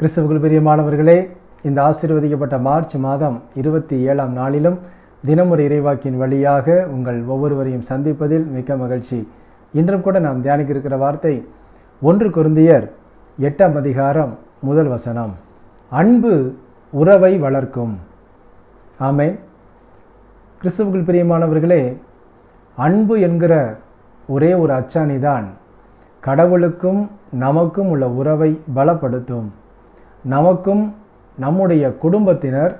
கிறிஸ்தவர்கள் பிரியமானவர்களே இந்த ஆசீர்வதிக்கப்பட்ட மார்ச் மாதம் இருபத்தி ஏழாம் நாளிலும் தினமுறை இறைவாக்கின் வழியாக உங்கள் ஒவ்வொருவரையும் சந்திப்பதில் மிக்க மகிழ்ச்சி. இன்றும் கூட நாம் தியானிக்க இருக்கிற வார்த்தை ஒன்று குருந்தியர் எட்டாம் அதிகாரம் முதல் வசனம். அன்பு உறவை வளர்க்கும். ஆமே கிறிஸ்தவர்கள் பிரியமானவர்களே அன்பு என்கிற ஒரே ஒரு அச்சாணிதான் கடவுளுக்கும் நமக்கும் உள்ள உறவை பலப்படுத்தும். நமக்கும் நம்முடைய குடும்பத்தினர்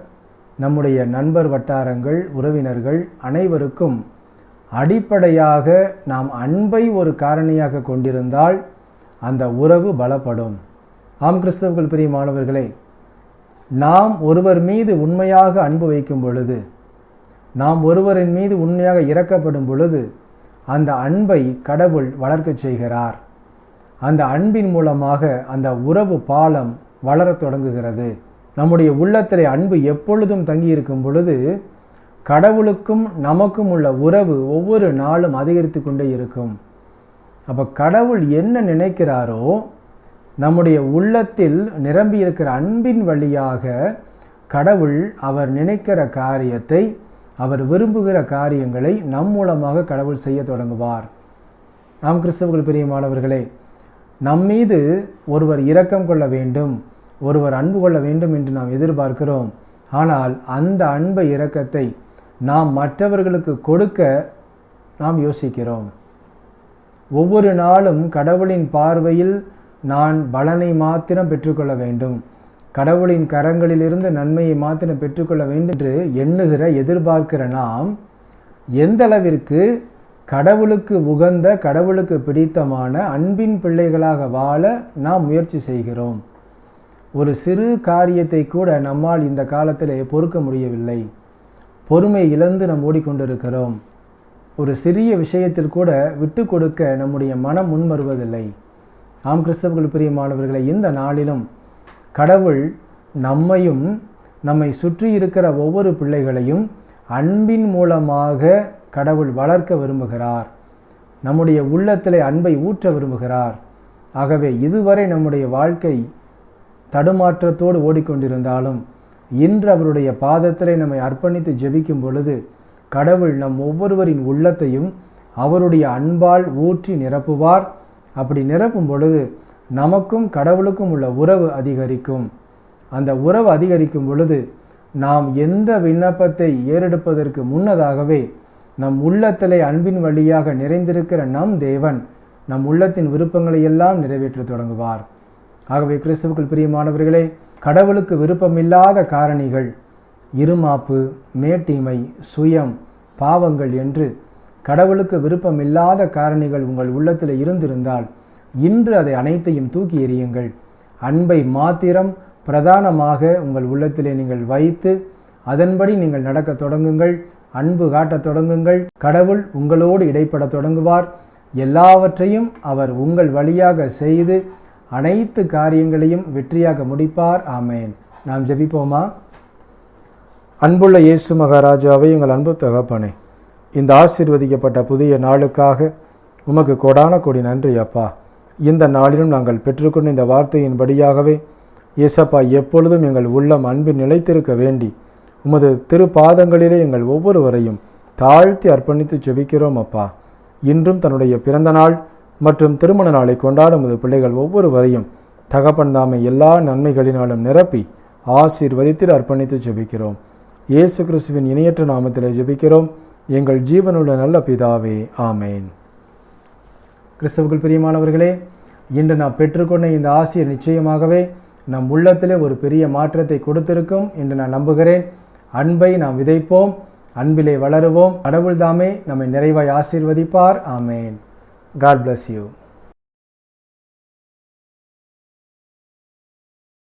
நம்முடைய நண்பர் வட்டாரங்கள் உறவினர்கள் அனைவருக்கும் அடிப்படையாக நாம் அன்பை ஒரு காரணியாக கொண்டிருந்தால் அந்த உறவு பலப்படும். ஆம் கிறிஸ்தவர்கள் பெரிய மாணவர்களே நாம் ஒருவர் மீது உண்மையாக அன்பு வைக்கும் பொழுது நாம் ஒருவரின் மீது உண்மையாக இறக்கப்படும் பொழுது அந்த அன்பை கடவுள் வளர்க்கச் செய்கிறார். அந்த அன்பின் மூலமாக அந்த உறவு பாலம் வளரத் தொடங்குகிறது. நம்முடைய உள்ளத்திலே அன்பு எப்பொழுதும் தங்கியிருக்கும் பொழுது கடவுளுக்கும் நமக்கும் உள்ள உறவு ஒவ்வொரு நாளும் அதிகரித்து கொண்டே இருக்கும். அப்போ கடவுள் என்ன நினைக்கிறாரோ நம்முடைய உள்ளத்தில் நிரம்பி இருக்கிற அன்பின் வழியாக கடவுள் அவர் நினைக்கிற காரியத்தை அவர் விரும்புகிற காரியங்களை நம் மூலமாக கடவுள் செய்ய தொடங்குவார். நாம் கிறிஸ்தவர்கள் பிரியமானவர்களே நம்மீது ஒருவர் இரக்கம் கொள்ள வேண்டும். ஒருவர் அன்பு கொள்ள வேண்டும் என்று நாம் எதிர்பார்க்கிறோம். ஆனால் அந்த அன்பை இரக்கத்தை நாம் மற்றவர்களுக்கு கொடுக்க நாம் யோசிக்கிறோம். ஒவ்வொரு நாளும் கடவுளின் பார்வையில் நான் பலனை மாத்திரம் பெற்றுக்கொள்ள வேண்டும். கடவுளின் கரங்களிலிருந்து நன்மையை மாத்திரம் பெற்றுக்கொள்ள வேண்டும் என்று எண்ணுகிற எதிர்பார்க்கிற நாம் எந்த அளவிற்கு கடவுளுக்கு உகந்த கடவுளுக்கு பிடித்தமான அன்பின் பிள்ளைகளாக வாழ நாம் முயற்சி செய்கிறோம். ஒரு சிறு காரியத்தை கூட நம்மால் இந்த காலத்திலே பொறுக்க முடியவில்லை. பொறுமை இழந்து நாம் ஓடிக்கொண்டிருக்கிறோம். ஒரு சிறிய விஷயத்தில் கூட விட்டு கொடுக்க நம்முடைய மனம் முன்வருவதில்லை ஆம் கிறிஸ்தவர்கள் பிரியமானவர்களை இந்த நாளிலும் கடவுள் நம்மையும் நம்மை சுற்றி இருக்கிற ஒவ்வொரு பிள்ளைகளையும் அன்பின் மூலமாக கடவுள் வளர்க்க விரும்புகிறார். நம்முடைய உள்ளத்திலே அன்பை ஊற்ற விரும்புகிறார். ஆகவே இதுவரை நம்முடைய வாழ்க்கை தடுமாற்றத்தோடு ஓடிக்கொண்டிருந்தாலும் இன்று அவருடைய பாதத்திலே நம்மை அர்ப்பணித்து ஜெபிக்கும் பொழுது கடவுள் நம் ஒவ்வொருவரின் உள்ளத்தையும் அவருடைய அன்பால் ஊற்றி நிரப்புவார். அப்படி நிரப்பும் பொழுது நமக்கும் கடவுளுக்கும் உள்ள உறவு அதிகரிக்கும். அந்த உறவு அதிகரிக்கும் பொழுது நாம் எந்த விண்ணப்பத்தை ஏறெடுப்பதற்கு முன்னதாகவே நம் உள்ளத்திலே அன்பின் வழியாக நிறைந்திருக்கிற நம் தேவன் நம் உள்ளத்தின் விருப்பங்களை எல்லாம் நிறைவேற்ற தொடங்குவார். ஆகவே கிறிஸ்துவுக்குள் பிரியமானவர்களே கடவுளுக்கு விருப்பமில்லாத காரணிகள் இருமாப்பு மேட்டிமை சுயம் பாவங்கள் என்று கடவுளுக்கு விருப்பமில்லாத காரணிகள் உங்கள் உள்ளத்தில் இருந்திருந்தால் இன்று அதை அனைத்தையும் தூக்கி எறியுங்கள். அன்பை மாத்திரம் பிரதானமாக உங்கள் உள்ளத்திலே நீங்கள் வைத்து அதன்படி நீங்கள் நடக்க தொடங்குங்கள் அன்பு காட்டத் தொடங்குங்கள். கடவுள் உங்களோடு இடைப்பட தொடங்குவார். எல்லாவற்றையும் அவர் உங்கள் வழியாக செய்து அனைத்து காரியங்களையும் வெற்றியாக முடிப்பார். ஆமேன். நாம் ஜெபிப்போமா? அன்புள்ள இயேசு மகாராஜாவை எங்கள் அன்பு தகப்பனே இந்த ஆசீர்வதிக்கப்பட்ட புதிய நாளுக்காக உமக்கு கொடான கொடி நன்றி அப்பா. இந்த நாளிலும் நாங்கள் பெற்றுக்கொண்ட இந்த வார்த்தையின்படியாகவே இயேசப்பா எப்பொழுதும் எங்கள் உள்ளம் அன்பில் நிலைத்திருக்க வேண்டி உமது திருப்பாதங்களிலே எங்கள் ஒவ்வொருவரையும் தாழ்த்தி அர்ப்பணித்து ஜெபிக்கிறோம் அப்பா. இன்றும் தன்னுடைய பிறந்த நாள் மற்றும் திருமண நாளை கொண்டாடும் உமது பிள்ளைகள் ஒவ்வொருவரையும் தகப்பன் தாமை எல்லா நன்மைகளினாலும் நிரப்பி ஆசீர்வதித்து அர்ப்பணித்து ஜெபிக்கிறோம். இயேசு கிறிஸ்துவின் இணையற்ற நாமத்தில் ஜெபிக்கிறோம். எங்கள் ஜீவனுள்ள நல்ல பிதாவே ஆமேன். கிறிஸ்தவர்கள் பிரியமானவர்களே இன்று நாம் பெற்றுக்கொண்ட இந்த ஆசிரியர் நிச்சயமாகவே நம் உள்ளத்திலே ஒரு பெரிய மாற்றத்தை கொடுத்திருக்கும் என்று நான் நம்புகிறேன். அன்பை நாம் விதைப்போம் அன்பிலே வளருவோம். கடவுள்தாமே நம்மை நிறைவாய் ஆசீர்வதிப்பார் ஆமேன். God bless you.